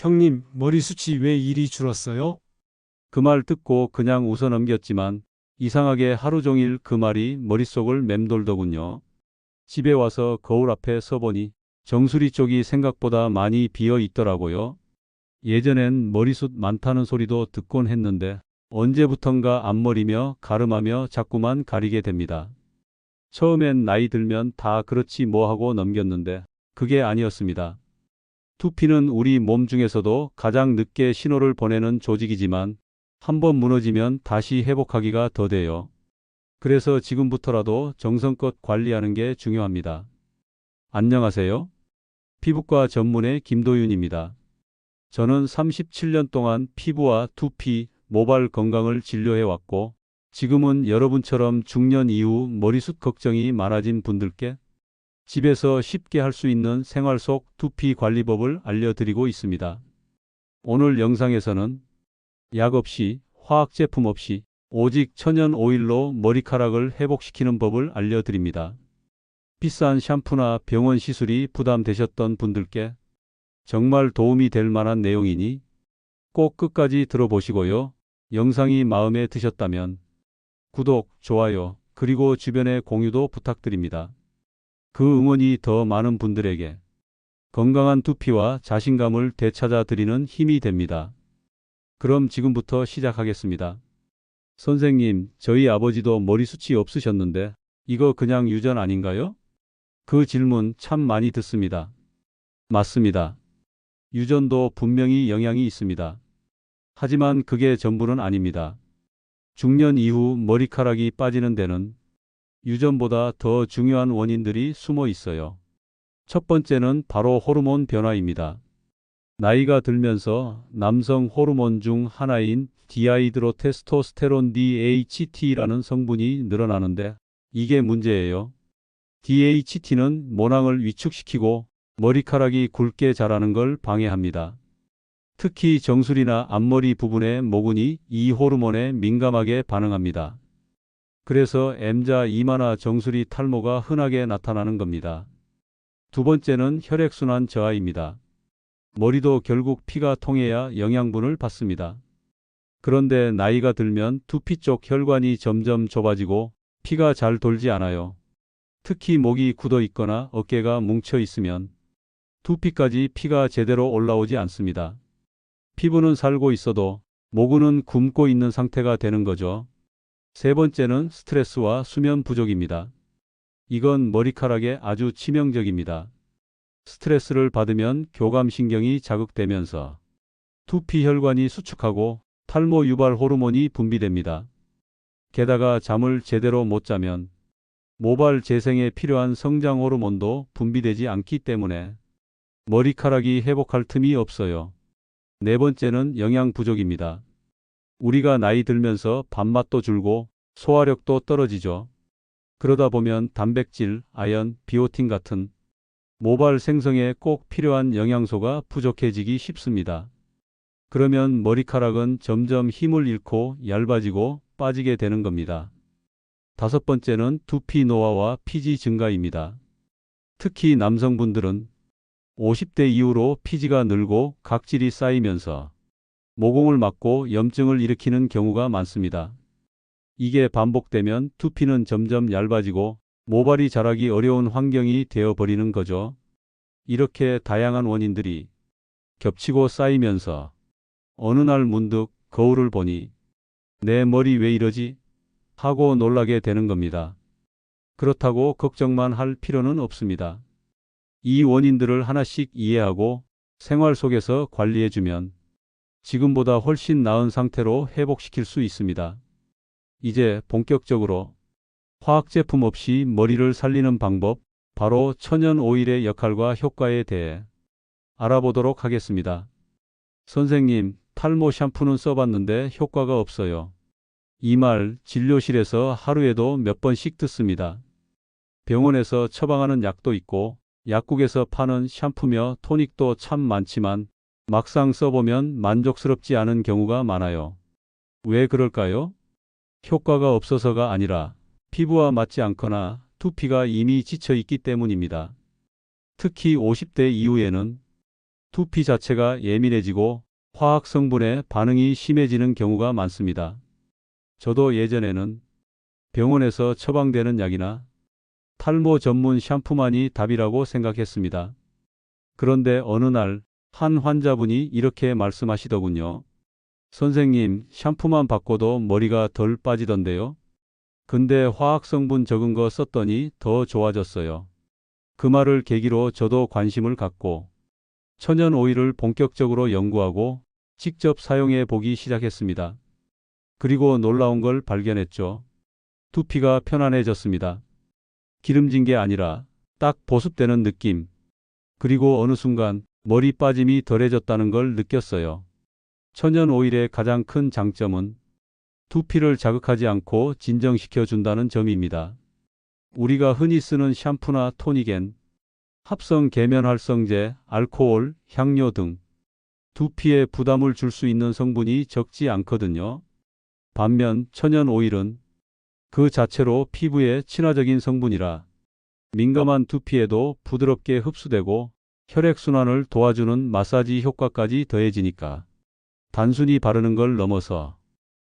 형님, 머리숱이 왜 이리 줄었어요? 그 말 듣고 그냥 웃어 넘겼지만 이상하게 하루 종일 그 말이 머릿속을 맴돌더군요. 집에 와서 거울 앞에 서보니 정수리 쪽이 생각보다 많이 비어 있더라고요. 예전엔 머리숱 많다는 소리도 듣곤 했는데 언제부턴가 앞머리며 가름하며 자꾸만 가리게 됩니다. 처음엔 나이 들면 다 그렇지 뭐 하고 넘겼는데 그게 아니었습니다. 두피는 우리 몸 중에서도 가장 늦게 신호를 보내는 조직이지만 한번 무너지면 다시 회복하기가 더뎌요. 그래서 지금부터라도 정성껏 관리하는 게 중요합니다. 안녕하세요. 피부과 전문의 김도윤입니다. 저는 37년 동안 피부와 두피, 모발 건강을 진료해 왔고, 지금은 여러분처럼 중년 이후 머리숱 걱정이 많아진 분들께 집에서 쉽게 할 수 있는 생활 속 두피 관리법을 알려드리고 있습니다. 오늘 영상에서는 약 없이, 화학 제품 없이, 오직 천연 오일로 머리카락을 회복시키는 법을 알려드립니다. 비싼 샴푸나 병원 시술이 부담되셨던 분들께 정말 도움이 될 만한 내용이니 꼭 끝까지 들어보시고요. 영상이 마음에 드셨다면 구독, 좋아요, 그리고 주변에 공유도 부탁드립니다. 그 응원이 더 많은 분들에게 건강한 두피와 자신감을 되찾아 드리는 힘이 됩니다. 그럼 지금부터 시작하겠습니다. 선생님, 저희 아버지도 머리숱이 없으셨는데 이거 그냥 유전 아닌가요? 그 질문 참 많이 듣습니다. 맞습니다. 유전도 분명히 영향이 있습니다. 하지만 그게 전부는 아닙니다. 중년 이후 머리카락이 빠지는 데는 유전보다 더 중요한 원인들이 숨어 있어요. 첫 번째는 바로 호르몬 변화입니다. 나이가 들면서 남성 호르몬 중 하나인 디아이드로테스토스테론 DHT라는 성분이 늘어나는데 이게 문제예요. DHT는 모낭을 위축시키고 머리카락이 굵게 자라는 걸 방해합니다. 특히 정수리나 앞머리 부분의 모근이 이 호르몬에 민감하게 반응합니다. 그래서 M자 이마나 정수리 탈모가 흔하게 나타나는 겁니다. 두 번째는 혈액순환 저하입니다. 머리도 결국 피가 통해야 영양분을 받습니다. 그런데 나이가 들면 두피 쪽 혈관이 점점 좁아지고 피가 잘 돌지 않아요. 특히 목이 굳어 있거나 어깨가 뭉쳐 있으면 두피까지 피가 제대로 올라오지 않습니다. 피부는 살고 있어도 모근은 굶고 있는 상태가 되는 거죠. 세 번째는 스트레스와 수면 부족입니다. 이건 머리카락에 아주 치명적입니다. 스트레스를 받으면 교감신경이 자극되면서 두피 혈관이 수축하고 탈모 유발 호르몬이 분비됩니다. 게다가 잠을 제대로 못 자면 모발 재생에 필요한 성장 호르몬도 분비되지 않기 때문에 머리카락이 회복할 틈이 없어요. 네 번째는 영양 부족입니다. 우리가 나이 들면서 밥맛도 줄고 소화력도 떨어지죠. 그러다 보면 단백질, 아연, 비오틴 같은 모발 생성에 꼭 필요한 영양소가 부족해지기 쉽습니다. 그러면 머리카락은 점점 힘을 잃고 얇아지고 빠지게 되는 겁니다. 다섯 번째는 두피 노화와 피지 증가입니다. 특히 남성분들은 50대 이후로 피지가 늘고 각질이 쌓이면서 모공을 막고 염증을 일으키는 경우가 많습니다. 이게 반복되면 두피는 점점 얇아지고 모발이 자라기 어려운 환경이 되어버리는 거죠. 이렇게 다양한 원인들이 겹치고 쌓이면서 어느 날 문득 거울을 보니 내 머리 왜 이러지? 하고 놀라게 되는 겁니다. 그렇다고 걱정만 할 필요는 없습니다. 이 원인들을 하나씩 이해하고 생활 속에서 관리해주면 지금보다 훨씬 나은 상태로 회복시킬 수 있습니다. 이제 본격적으로 화학 제품 없이 머리를 살리는 방법, 바로 천연 오일의 역할과 효과에 대해 알아보도록 하겠습니다. 선생님, 탈모 샴푸는 써봤는데 효과가 없어요. 이 말 진료실에서 하루에도 몇 번씩 듣습니다. 병원에서 처방하는 약도 있고 약국에서 파는 샴푸며 토닉도 참 많지만 막상 써보면 만족스럽지 않은 경우가 많아요. 왜 그럴까요? 효과가 없어서가 아니라 피부와 맞지 않거나 두피가 이미 지쳐 있기 때문입니다. 특히 50대 이후에는 두피 자체가 예민해지고 화학 성분에 반응이 심해지는 경우가 많습니다. 저도 예전에는 병원에서 처방되는 약이나 탈모 전문 샴푸만이 답이라고 생각했습니다. 그런데 어느 날 한 환자분이 이렇게 말씀하시더군요. 선생님, 샴푸만 바꿔도 머리가 덜 빠지던데요? 근데 화학 성분 적은 거 썼더니 더 좋아졌어요. 그 말을 계기로 저도 관심을 갖고 천연 오일을 본격적으로 연구하고 직접 사용해 보기 시작했습니다. 그리고 놀라운 걸 발견했죠. 두피가 편안해졌습니다. 기름진 게 아니라 딱 보습되는 느낌. 그리고 어느 순간 머리 빠짐이 덜해졌다는 걸 느꼈어요. 천연 오일의 가장 큰 장점은 두피를 자극하지 않고 진정시켜 준다는 점입니다. 우리가 흔히 쓰는 샴푸나 토닉엔 합성 계면 활성제, 알코올, 향료 등 두피에 부담을 줄 수 있는 성분이 적지 않거든요. 반면 천연 오일은 그 자체로 피부에 친화적인 성분이라 민감한 두피에도 부드럽게 흡수되고 혈액순환을 도와주는 마사지 효과까지 더해지니까 단순히 바르는 걸 넘어서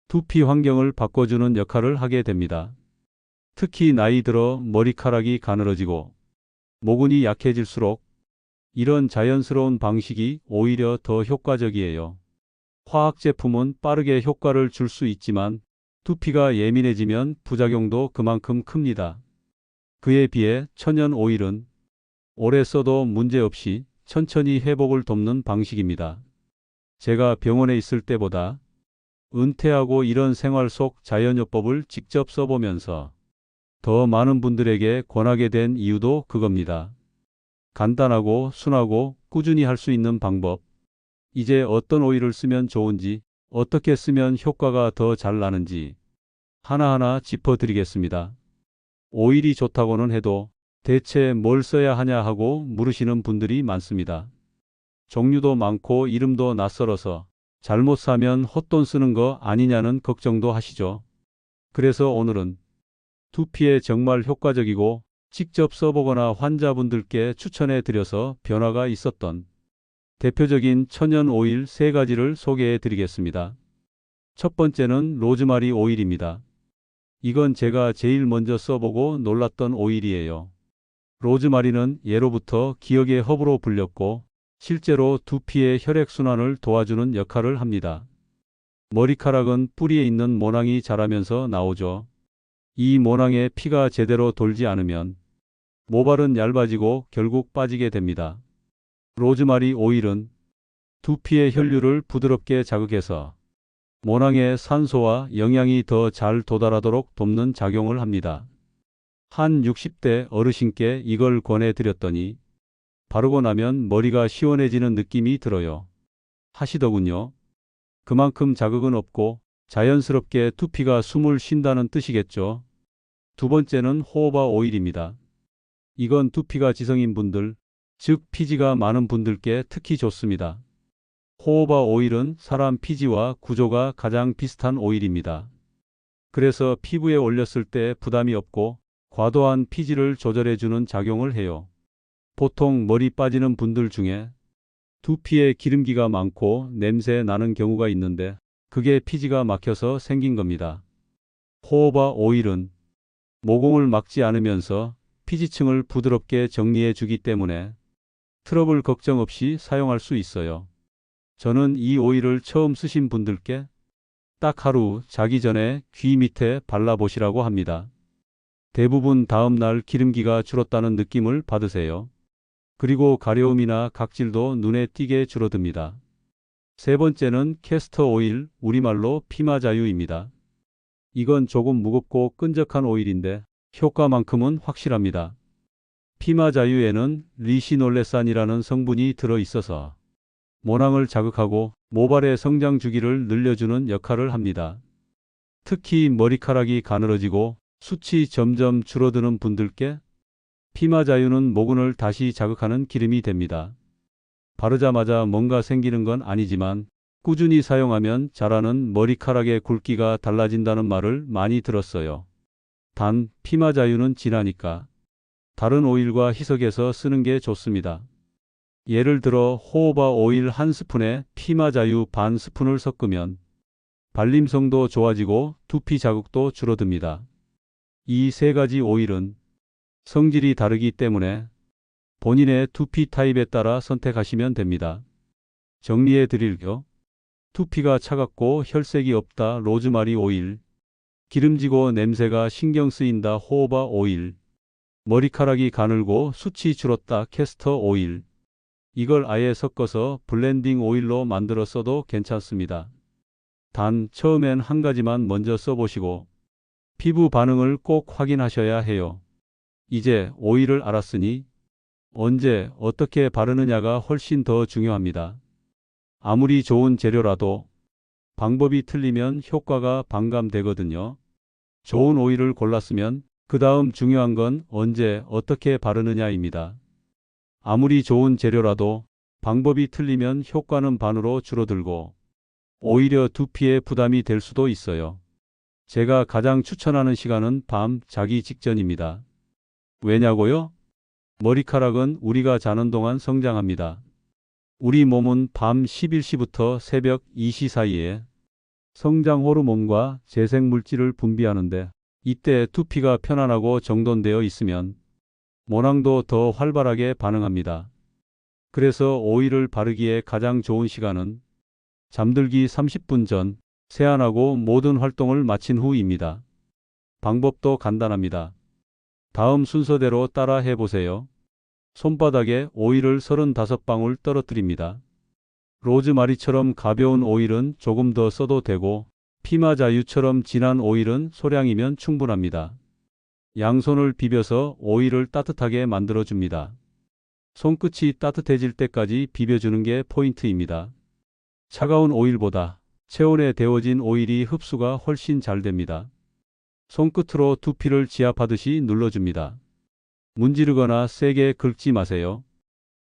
두피 환경을 바꿔주는 역할을 하게 됩니다. 특히 나이 들어 머리카락이 가늘어지고 모근이 약해질수록 이런 자연스러운 방식이 오히려 더 효과적이에요. 화학 제품은 빠르게 효과를 줄 수 있지만 두피가 예민해지면 부작용도 그만큼 큽니다. 그에 비해 천연 오일은 오래 써도 문제없이 천천히 회복을 돕는 방식입니다. 제가 병원에 있을 때보다 은퇴하고 이런 생활 속 자연요법을 직접 써보면서 더 많은 분들에게 권하게 된 이유도 그겁니다. 간단하고 순하고 꾸준히 할 수 있는 방법. 이제 어떤 오일을 쓰면 좋은지, 어떻게 쓰면 효과가 더 잘 나는지 하나하나 짚어드리겠습니다. 오일이 좋다고는 해도 대체 뭘 써야 하냐 하고 물으시는 분들이 많습니다. 종류도 많고 이름도 낯설어서 잘못 사면 헛돈 쓰는 거 아니냐는 걱정도 하시죠. 그래서 오늘은 두피에 정말 효과적이고 직접 써보거나 환자분들께 추천해 드려서 변화가 있었던 대표적인 천연 오일 세 가지를 소개해 드리겠습니다. 첫 번째는 로즈마리 오일입니다. 이건 제가 제일 먼저 써보고 놀랐던 오일이에요. 로즈마리는 예로부터 기억의 허브로 불렸고 실제로 두피의 혈액순환을 도와주는 역할을 합니다. 머리카락은 뿌리에 있는 모낭이 자라면서 나오죠. 이 모낭에 피가 제대로 돌지 않으면 모발은 얇아지고 결국 빠지게 됩니다. 로즈마리 오일은 두피의 혈류를 부드럽게 자극해서 모낭에 산소와 영양이 더 잘 도달하도록 돕는 작용을 합니다. 한 60대 어르신께 이걸 권해드렸더니 바르고 나면 머리가 시원해지는 느낌이 들어요. 하시더군요. 그만큼 자극은 없고 자연스럽게 두피가 숨을 쉰다는 뜻이겠죠. 두 번째는 호호바 오일입니다. 이건 두피가 지성인 분들, 즉 피지가 많은 분들께 특히 좋습니다. 호호바 오일은 사람 피지와 구조가 가장 비슷한 오일입니다. 그래서 피부에 올렸을 때 부담이 없고 과도한 피지를 조절해주는 작용을 해요. 보통 머리 빠지는 분들 중에 두피에 기름기가 많고 냄새 나는 경우가 있는데 그게 피지가 막혀서 생긴 겁니다. 호호바 오일은 모공을 막지 않으면서 피지층을 부드럽게 정리해 주기 때문에 트러블 걱정 없이 사용할 수 있어요. 저는 이 오일을 처음 쓰신 분들께 딱 하루 자기 전에 귀 밑에 발라보시라고 합니다. 대부분 다음 날 기름기가 줄었다는 느낌을 받으세요. 그리고 가려움이나 각질도 눈에 띄게 줄어듭니다. 세 번째는 캐스터 오일, 우리말로 피마자유입니다. 이건 조금 무겁고 끈적한 오일인데 효과만큼은 확실합니다. 피마자유에는 리시놀레산이라는 성분이 들어 있어서 모낭을 자극하고 모발의 성장 주기를 늘려주는 역할을 합니다. 특히 머리카락이 가늘어지고 숱이 점점 줄어드는 분들께 피마자유는 모근을 다시 자극하는 기름이 됩니다. 바르자마자 뭔가 생기는 건 아니지만 꾸준히 사용하면 자라는 머리카락의 굵기가 달라진다는 말을 많이 들었어요. 단 피마자유는 진하니까 다른 오일과 희석해서 쓰는 게 좋습니다. 예를 들어 호호바 오일 한 스푼에 피마자유 반 스푼을 섞으면 발림성도 좋아지고 두피 자극도 줄어듭니다. 이 세 가지 오일은 성질이 다르기 때문에 본인의 두피 타입에 따라 선택하시면 됩니다. 정리해 드릴게요. 두피가 차갑고 혈색이 없다 로즈마리 오일, 기름지고 냄새가 신경 쓰인다 호호바 오일, 머리카락이 가늘고 숱이 줄었다 캐스터 오일. 이걸 아예 섞어서 블렌딩 오일로 만들어 써도 괜찮습니다. 단 처음엔 한 가지만 먼저 써보시고 피부 반응을 꼭 확인하셔야 해요. 이제 오일을 알았으니 언제 어떻게 바르느냐가 훨씬 더 중요합니다. 아무리 좋은 재료라도 방법이 틀리면 효과가 반감되거든요. 좋은 오일을 골랐으면 그 다음 중요한 건 언제 어떻게 바르느냐입니다. 아무리 좋은 재료라도 방법이 틀리면 효과는 반으로 줄어들고 오히려 두피에 부담이 될 수도 있어요. 제가 가장 추천하는 시간은 밤 자기 직전입니다. 왜냐고요? 머리카락은 우리가 자는 동안 성장합니다. 우리 몸은 밤 11시부터 새벽 2시 사이에 성장 호르몬과 재생 물질을 분비하는데 이때 두피가 편안하고 정돈되어 있으면 모낭도 더 활발하게 반응합니다. 그래서 오일을 바르기에 가장 좋은 시간은 잠들기 30분 전 세안하고 모든 활동을 마친 후입니다. 방법도 간단합니다. 다음 순서대로 따라 해보세요. 손바닥에 오일을 35방울 떨어뜨립니다. 로즈마리처럼 가벼운 오일은 조금 더 써도 되고 피마자유처럼 진한 오일은 소량이면 충분합니다. 양손을 비벼서 오일을 따뜻하게 만들어줍니다. 손끝이 따뜻해질 때까지 비벼주는 게 포인트입니다. 차가운 오일보다 체온에 데워진 오일이 흡수가 훨씬 잘 됩니다. 손끝으로 두피를 지압하듯이 눌러줍니다. 문지르거나 세게 긁지 마세요.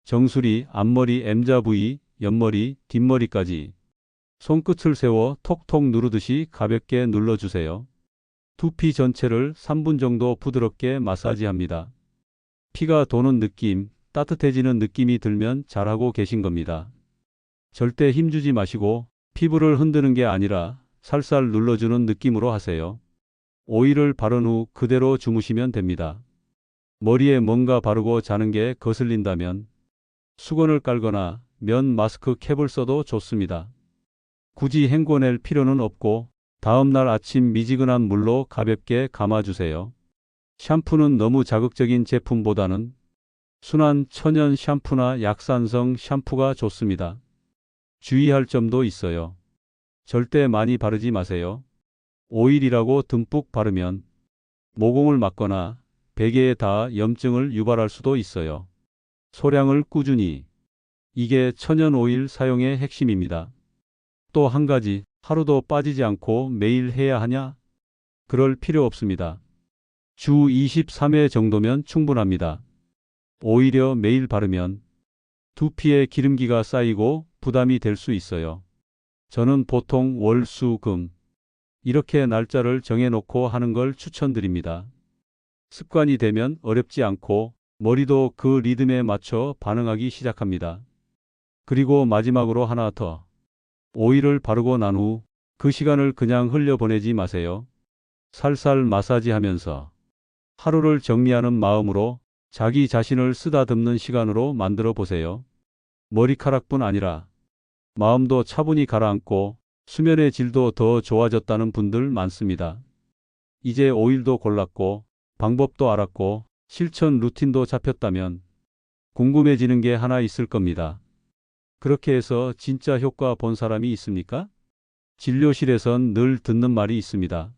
정수리, 앞머리, M자 부위, 옆머리, 뒷머리까지 손끝을 세워 톡톡 누르듯이 가볍게 눌러주세요. 두피 전체를 3분 정도 부드럽게 마사지합니다. 피가 도는 느낌, 따뜻해지는 느낌이 들면 잘하고 계신 겁니다. 절대 힘주지 마시고 피부를 흔드는 게 아니라 살살 눌러주는 느낌으로 하세요. 오일을 바른 후 그대로 주무시면 됩니다. 머리에 뭔가 바르고 자는 게 거슬린다면 수건을 깔거나 면 마스크 캡을 써도 좋습니다. 굳이 헹궈낼 필요는 없고 다음날 아침 미지근한 물로 가볍게 감아주세요. 샴푸는 너무 자극적인 제품보다는 순한 천연 샴푸나 약산성 샴푸가 좋습니다. 주의할 점도 있어요. 절대 많이 바르지 마세요. 오일이라고 듬뿍 바르면 모공을 막거나 베개에 닿아 염증을 유발할 수도 있어요. 소량을 꾸준히. 이게 천연 오일 사용의 핵심입니다. 또 한 가지, 하루도 빠지지 않고 매일 해야 하냐? 그럴 필요 없습니다. 주 23회 정도면 충분합니다. 오히려 매일 바르면 두피에 기름기가 쌓이고 부담이 될 수 있어요. 저는 보통 월, 수, 금 이렇게 날짜를 정해놓고 하는 걸 추천드립니다. 습관이 되면 어렵지 않고 머리도 그 리듬에 맞춰 반응하기 시작합니다. 그리고 마지막으로 하나 더. 오일을 바르고 난 후 그 시간을 그냥 흘려보내지 마세요. 살살 마사지 하면서 하루를 정리하는 마음으로 자기 자신을 쓰다듬는 시간으로 만들어 보세요. 머리카락뿐 아니라 마음도 차분히 가라앉고 수면의 질도 더 좋아졌다는 분들 많습니다. 이제 오일도 골랐고 방법도 알았고 실천 루틴도 잡혔다면 궁금해지는 게 하나 있을 겁니다. 그렇게 해서 진짜 효과 본 사람이 있습니까? 진료실에선 늘 듣는 말이 있습니다.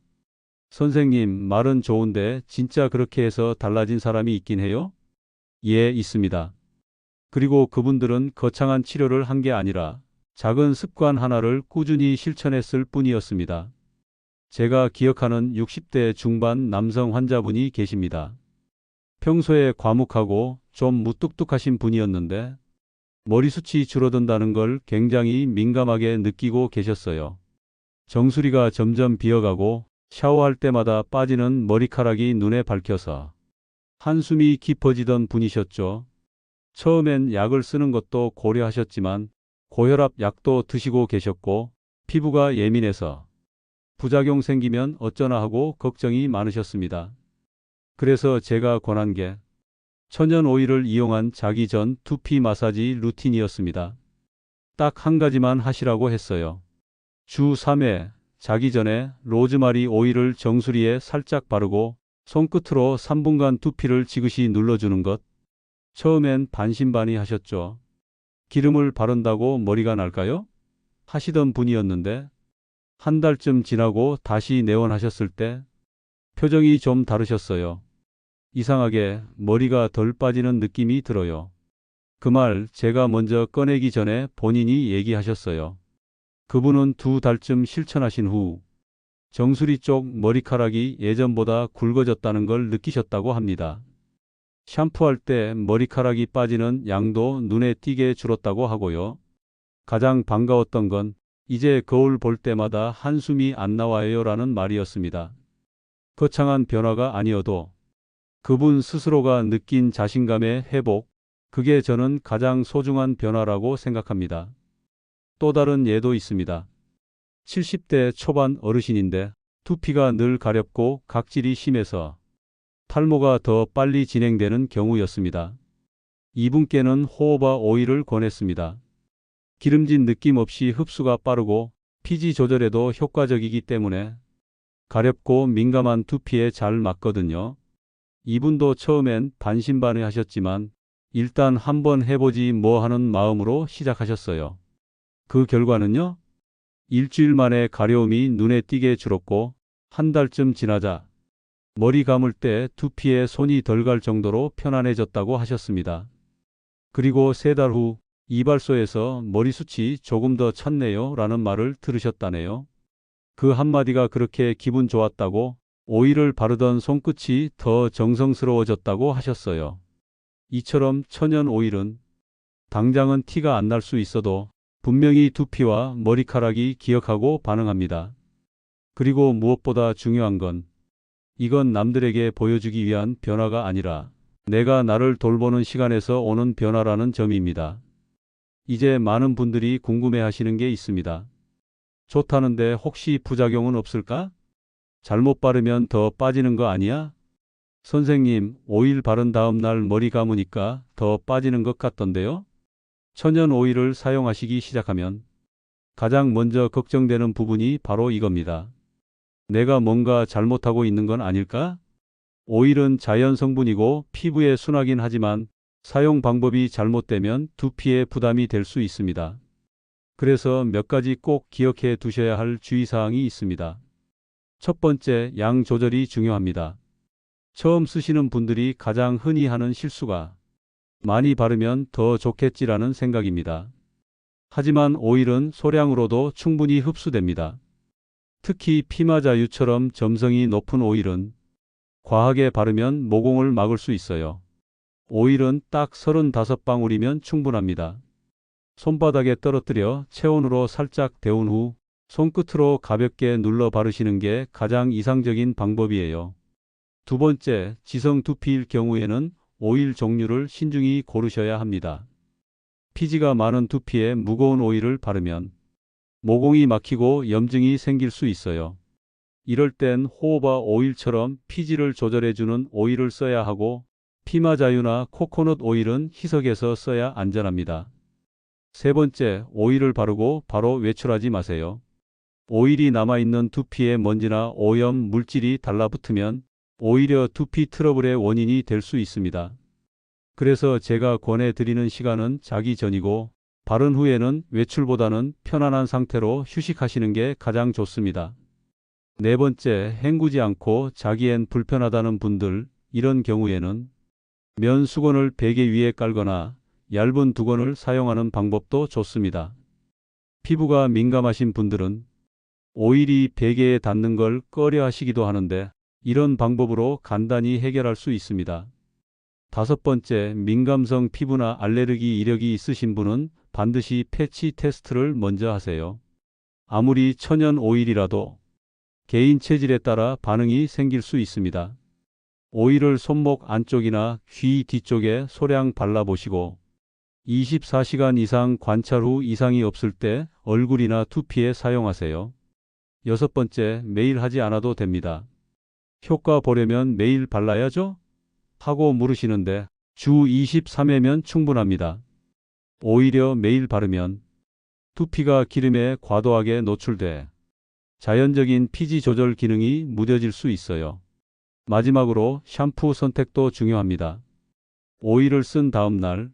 선생님, 말은 좋은데 진짜 그렇게 해서 달라진 사람이 있긴 해요? 예, 있습니다. 그리고 그분들은 거창한 치료를 한 게 아니라 작은 습관 하나를 꾸준히 실천했을 뿐이었습니다. 제가 기억하는 60대 중반 남성 환자분이 계십니다. 평소에 과묵하고 좀 무뚝뚝하신 분이었는데 머리숱이 줄어든다는 걸 굉장히 민감하게 느끼고 계셨어요. 정수리가 점점 비어가고 샤워할 때마다 빠지는 머리카락이 눈에 밝혀서 한숨이 깊어지던 분이셨죠. 처음엔 약을 쓰는 것도 고려하셨지만 고혈압 약도 드시고 계셨고 피부가 예민해서 부작용 생기면 어쩌나 하고 걱정이 많으셨습니다. 그래서 제가 권한 게 천연 오일을 이용한 자기 전 두피 마사지 루틴이었습니다. 딱 한 가지만 하시라고 했어요. 주 3회 자기 전에 로즈마리 오일을 정수리에 살짝 바르고 손끝으로 3분간 두피를 지그시 눌러주는 것. 처음엔 반신반의 하셨죠. 기름을 바른다고 머리가 날까요? 하시던 분이었는데 한 달쯤 지나고 다시 내원하셨을 때 표정이 좀 다르셨어요. 이상하게 머리가 덜 빠지는 느낌이 들어요. 그 말 제가 먼저 꺼내기 전에 본인이 얘기하셨어요. 그분은 두 달쯤 실천하신 후 정수리 쪽 머리카락이 예전보다 굵어졌다는 걸 느끼셨다고 합니다. 샴푸할 때 머리카락이 빠지는 양도 눈에 띄게 줄었다고 하고요. 가장 반가웠던 건 이제 거울 볼 때마다 한숨이 안 나와요 라는 말이었습니다. 거창한 변화가 아니어도 그분 스스로가 느낀 자신감의 회복, 그게 저는 가장 소중한 변화라고 생각합니다. 또 다른 예도 있습니다. 70대 초반 어르신인데 두피가 늘 가렵고 각질이 심해서 탈모가 더 빨리 진행되는 경우였습니다. 이분께는 호호바 오일을 권했습니다. 기름진 느낌 없이 흡수가 빠르고 피지 조절에도 효과적이기 때문에 가렵고 민감한 두피에 잘 맞거든요. 이분도 처음엔 반신반의 하셨지만 일단 한번 해보지 뭐 하는 마음으로 시작하셨어요. 그 결과는요? 일주일 만에 가려움이 눈에 띄게 줄었고 한 달쯤 지나자 머리 감을 때 두피에 손이 덜 갈 정도로 편안해졌다고 하셨습니다. 그리고 세 달 후 이발소에서 머리숱이 조금 더 찼네요 라는 말을 들으셨다네요. 그 한마디가 그렇게 기분 좋았다고 오일을 바르던 손끝이 더 정성스러워졌다고 하셨어요. 이처럼 천연 오일은 당장은 티가 안 날 수 있어도 분명히 두피와 머리카락이 기억하고 반응합니다. 그리고 무엇보다 중요한 건 이건 남들에게 보여주기 위한 변화가 아니라 내가 나를 돌보는 시간에서 오는 변화라는 점입니다. 이제 많은 분들이 궁금해 하시는 게 있습니다. 좋다는데 혹시 부작용은 없을까? 잘못 바르면 더 빠지는 거 아니야? 선생님, 오일 바른 다음 날 머리 감으니까 더 빠지는 것 같던데요? 천연 오일을 사용하시기 시작하면 가장 먼저 걱정되는 부분이 바로 이겁니다. 내가 뭔가 잘못하고 있는 건 아닐까? 오일은 자연 성분이고 피부에 순하긴 하지만 사용 방법이 잘못되면 두피에 부담이 될 수 있습니다. 그래서 몇 가지 꼭 기억해 두셔야 할 주의사항이 있습니다. 첫 번째, 양 조절이 중요합니다. 처음 쓰시는 분들이 가장 흔히 하는 실수가 많이 바르면 더 좋겠지라는 생각입니다. 하지만 오일은 소량으로도 충분히 흡수됩니다. 특히 피마자유처럼 점성이 높은 오일은 과하게 바르면 모공을 막을 수 있어요. 오일은 딱 35방울이면 충분합니다. 손바닥에 떨어뜨려 체온으로 살짝 데운 후 손끝으로 가볍게 눌러 바르시는 게 가장 이상적인 방법이에요. 두 번째, 지성 두피일 경우에는 오일 종류를 신중히 고르셔야 합니다. 피지가 많은 두피에 무거운 오일을 바르면 모공이 막히고 염증이 생길 수 있어요. 이럴 땐 호호바 오일처럼 피지를 조절해주는 오일을 써야 하고 피마자유나 코코넛 오일은 희석해서 써야 안전합니다. 세 번째, 오일을 바르고 바로 외출하지 마세요. 오일이 남아있는 두피에 먼지나 오염 물질이 달라붙으면 오히려 두피 트러블의 원인이 될 수 있습니다. 그래서 제가 권해드리는 시간은 자기 전이고 바른 후에는 외출보다는 편안한 상태로 휴식하시는 게 가장 좋습니다. 네 번째, 헹구지 않고 자기엔 불편하다는 분들, 이런 경우에는 면 수건을 베개 위에 깔거나 얇은 두건을 사용하는 방법도 좋습니다. 피부가 민감하신 분들은 오일이 베개에 닿는 걸 꺼려 하시기도 하는데 이런 방법으로 간단히 해결할 수 있습니다. 다섯 번째, 민감성 피부나 알레르기 이력이 있으신 분은 반드시 패치 테스트를 먼저 하세요. 아무리 천연 오일이라도 개인 체질에 따라 반응이 생길 수 있습니다. 오일을 손목 안쪽이나 귀 뒤쪽에 소량 발라보시고 24시간 이상 관찰 후 이상이 없을 때 얼굴이나 두피에 사용하세요. 여섯 번째, 매일 하지 않아도 됩니다. 효과 보려면 매일 발라야죠? 하고 물으시는데 주 23회면 충분합니다. 오히려 매일 바르면 두피가 기름에 과도하게 노출돼 자연적인 피지 조절 기능이 무뎌질 수 있어요. 마지막으로 샴푸 선택도 중요합니다. 오일을 쓴 다음 날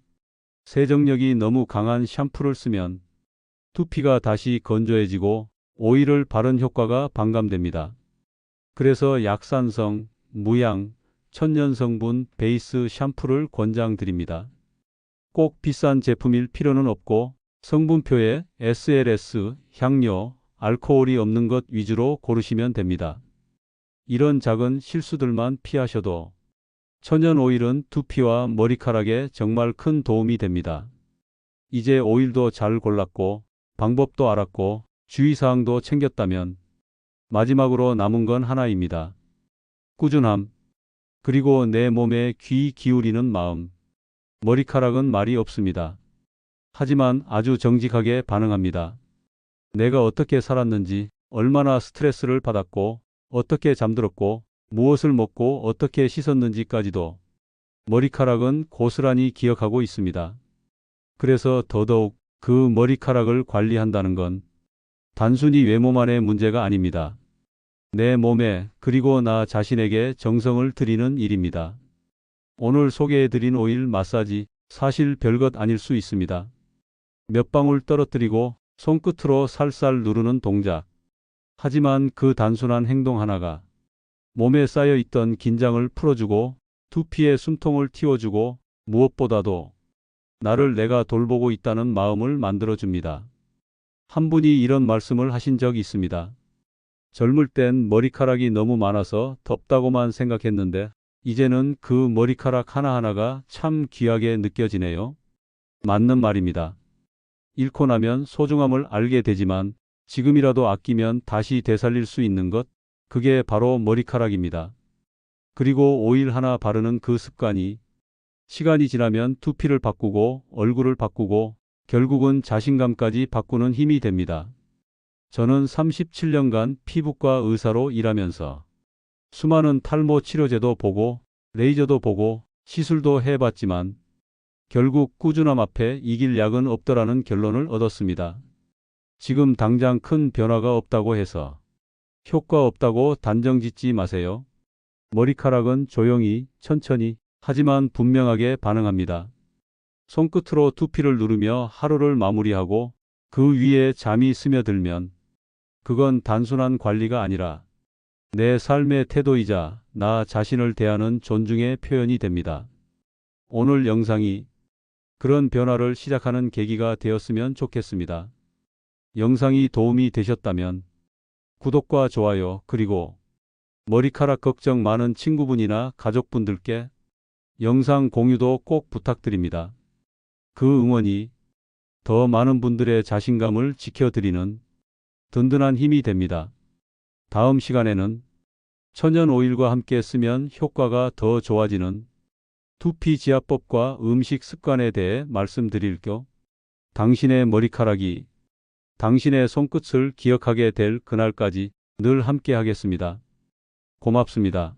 세정력이 너무 강한 샴푸를 쓰면 두피가 다시 건조해지고 오일을 바른 효과가 반감됩니다. 그래서 약산성, 무향, 천연 성분 베이스 샴푸를 권장드립니다. 꼭 비싼 제품일 필요는 없고 성분표에 SLS, 향료, 알코올이 없는 것 위주로 고르시면 됩니다. 이런 작은 실수들만 피하셔도 천연 오일은 두피와 머리카락에 정말 큰 도움이 됩니다. 이제 오일도 잘 골랐고 방법도 알았고 주의사항도 챙겼다면 마지막으로 남은 건 하나입니다. 꾸준함. 그리고 내 몸에 귀 기울이는 마음. 머리카락은 말이 없습니다. 하지만 아주 정직하게 반응합니다. 내가 어떻게 살았는지, 얼마나 스트레스를 받았고, 어떻게 잠들었고, 무엇을 먹고 어떻게 씻었는지까지도 머리카락은 고스란히 기억하고 있습니다. 그래서 더더욱 그 머리카락을 관리한다는 건 단순히 외모만의 문제가 아닙니다. 내 몸에 그리고 나 자신에게 정성을 들이는 일입니다. 오늘 소개해드린 오일 마사지 사실 별것 아닐 수 있습니다. 몇 방울 떨어뜨리고 손끝으로 살살 누르는 동작. 하지만 그 단순한 행동 하나가 몸에 쌓여 있던 긴장을 풀어주고 두피의 숨통을 틔워주고 무엇보다도 나를 내가 돌보고 있다는 마음을 만들어줍니다. 한 분이 이런 말씀을 하신 적이 있습니다. 젊을 땐 머리카락이 너무 많아서 덥다고만 생각했는데 이제는 그 머리카락 하나하나가 참 귀하게 느껴지네요. 맞는 말입니다. 잃고 나면 소중함을 알게 되지만 지금이라도 아끼면 다시 되살릴 수 있는 것, 그게 바로 머리카락입니다. 그리고 오일 하나 바르는 그 습관이 시간이 지나면 두피를 바꾸고 얼굴을 바꾸고 결국은 자신감까지 바꾸는 힘이 됩니다. 저는 37년간 피부과 의사로 일하면서 수많은 탈모 치료제도 보고 레이저도 보고 시술도 해봤지만 결국 꾸준함 앞에 이길 약은 없더라는 결론을 얻었습니다. 지금 당장 큰 변화가 없다고 해서 효과 없다고 단정 짓지 마세요. 머리카락은 조용히, 천천히, 하지만 분명하게 반응합니다. 손끝으로 두피를 누르며 하루를 마무리하고 그 위에 잠이 스며들면 그건 단순한 관리가 아니라 내 삶의 태도이자 나 자신을 대하는 존중의 표현이 됩니다. 오늘 영상이 그런 변화를 시작하는 계기가 되었으면 좋겠습니다. 영상이 도움이 되셨다면 구독과 좋아요 그리고 머리카락 걱정 많은 친구분이나 가족분들께 영상 공유도 꼭 부탁드립니다. 그 응원이 더 많은 분들의 자신감을 지켜드리는 든든한 힘이 됩니다. 다음 시간에는 천연 오일과 함께 쓰면 효과가 더 좋아지는 두피 지압법과 음식 습관에 대해 말씀드릴 겸 당신의 머리카락이 당신의 손끝을 기억하게 될 그날까지 늘 함께 하겠습니다. 고맙습니다.